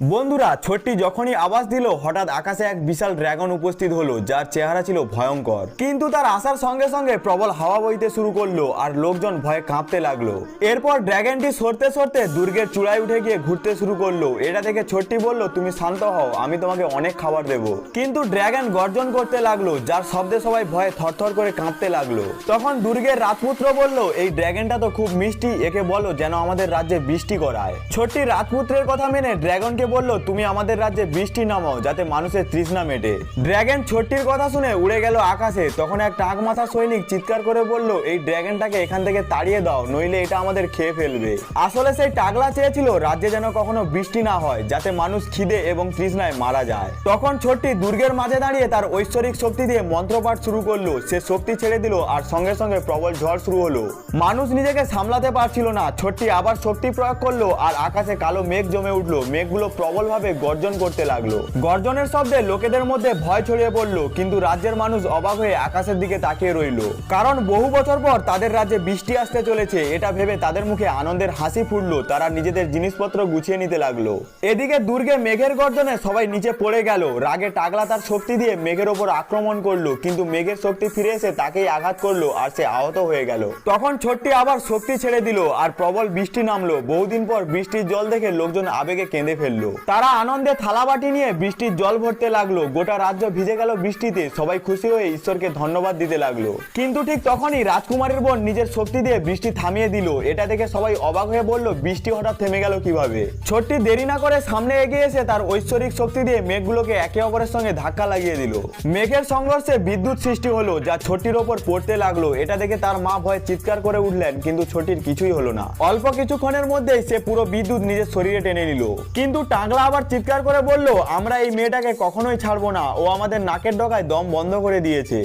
বন্ধুরা, ছোট্টি যখনই আওয়াজ দিল, হঠাৎ আকাশে এক বিশাল ড্রাগন উপস্থিত হলো, যার চেহারা ছিল ভয়ঙ্কর। কিন্তু তার আসার সঙ্গে সঙ্গে প্রবল হাওয়া বইতে শুরু করল আর লোকজন ভয়ে কাঁপতে লাগল। এরপর ড্রাগনটি সরতে সরতে দুর্গের চূড়ায় উঠে গিয়ে ঘুরতে শুরু করল। এটা দেখে ছোট্টি বলল, তুমি শান্ত হও, আমি তোমাকে অনেক খাবার দেবো। কিন্তু ড্রাগন গর্জন করতে লাগল, যার শব্দে সবাই ভয়ে থরথর করে কাঁপতে লাগল। তখন দুর্গের রাজপুত্র বলল, এই ড্রাগনটা তো খুব মিষ্টি, একে বলো যেন আমাদের রাজ্যে বৃষ্টি করায়। ছোট্টি রাজপুত্রের কথা মেনে ড্রাগনকে বলল, তুমি আমাদের রাজ্যে বৃষ্টি নামাও, যাতে মানুষের তৃষ্ণা মেটে। ড্রাগন ছোট্টির কথা শুনে উড়ে গেল আকাশে। তখন এক টাক মাথা সৈনিক চিৎকার করে বলল, এই ড্রাগনটাকে এখান থেকে তাড়িয়ে দাও, নইলে এটা আমাদের খেয়ে ফেলবে। আসলে সেই টাকলা চেয়েছিল রাজ্যে যেন কখনো বৃষ্টি না হয়, যাতে মানুষ খিদে এবং তৃষ্ণায় মারা যায়। তখন ছোট্টি দুর্গের মাঝে দাঁড়িয়ে তার ঐশ্বরিক শক্তি দিয়ে মন্ত্রপাঠ শুরু করল। সে শক্তি ছেড়ে দিল আর সঙ্গে সঙ্গে প্রবল ঝড় শুরু হলো। মানুষ নিজেকে সামলাতে পারছিল না। ছোট্টি আবার শক্তি প্রয়োগ করল আর আকাশে কালো মেঘ জমে উঠল। মেঘগুলো প্রবলভাবে গর্জন করতে লাগল। গর্জনের শব্দে লোকেদের মধ্যে ভয় ছড়িয়ে পড়ল, কিন্তু রাজ্যের মানুষ অবাক হয়ে আকাশের দিকে তাকিয়ে রইল। কারণ বহু বছর পর তাদের রাজ্যে বৃষ্টি আসতে চলেছে, এটা ভেবে তাদের মুখে আনন্দের হাসি ফুটলো, তারা নিজেদের জিনিসপত্র গুছিয়ে নিতে লাগল। এদিকে দুর্গে মেঘের গর্জনে সবাই নিচে পড়ে গেল, রাগে টাকলা তার শক্তি দিয়ে মেঘের ওপর আক্রমণ করল, কিন্তু মেঘের শক্তি ফিরে এসে তাকেই আঘাত করল আর সে আহত হয়ে গেল। তখন ছোট্টি আবার শক্তি ছেড়ে দিল আর প্রবল বৃষ্টি নামলো। বহুদিন পর বৃষ্টির জল দেখে লোকজন আবেগে কেঁদে ফেলল। তারা আনন্দে থালাবাটি নিয়ে বৃষ্টির জল ভরতে লাগল। গোটা রাজ্য ভিজে গেল বৃষ্টিতে। সবাই খুশি হয়ে ঈশ্বরকে ধন্যবাদ দিতে লাগল। কিন্তু ঠিক তখনই রাজকুমারীর বোন নিজের শক্তি দিয়ে বৃষ্টি থামিয়ে দিল। এটা দেখে সবাই অবাক হয়ে বলল, বৃষ্টি হঠাৎ থেমে গেল কীভাবে? ছোট্টি দেরি না করে সামনে এগিয়ে এসে তার ঐশ্বরিক শক্তি দিয়ে মেঘগুলোকে একে অপরের সঙ্গে ধাক্কা লাগিয়ে দিল। মেঘের সংঘর্ষে বিদ্যুৎ সৃষ্টি হলো, যা ছোট্টির ওপর পড়তে লাগল। এটা দেখে তার মা ভয়ে চিৎকার করে উঠলেন, কিন্তু ছোটির কিছুই হলো না। অল্প কিছুক্ষণের মধ্যেই সে পুরো বিদ্যুৎ নিজের শরীরে টেনে নিল। কিন্তু টাংলা আবার চিৎকার করে বলল, আমরা এই মেয়েটাকে কখনোই ছাড়বো না। ও আমাদের নাকের ডগায় দম বন্ধ করে দিয়েছে।